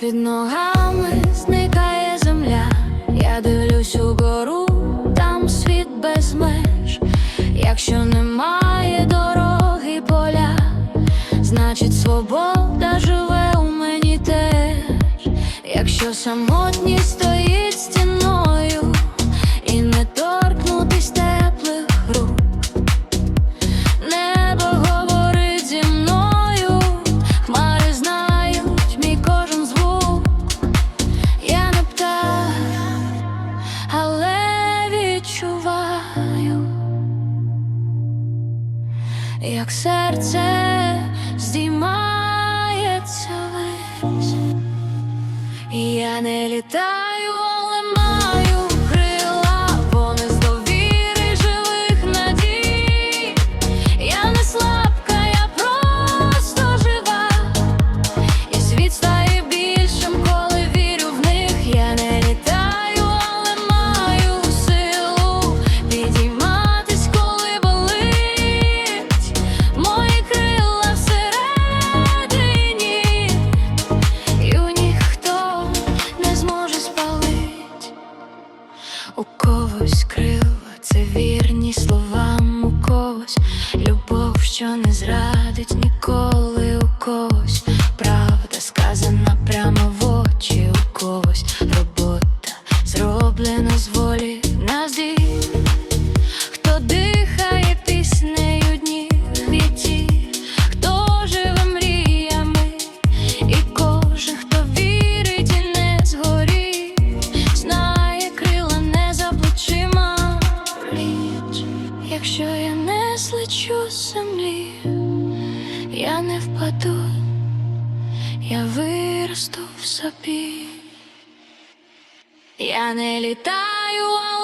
під ногами зникає земля. Я дивлюсь угору, там світ без меж. Якщо немає дороги поля, значить свобода живе у мені теж. Якщо самотність стоїть стіною як серце здіймається і Я не літаю, когось крила, це вірні словам у когось любов, що не зрадить ніколи я не впаду, я виросту в собі. Я не літаю, але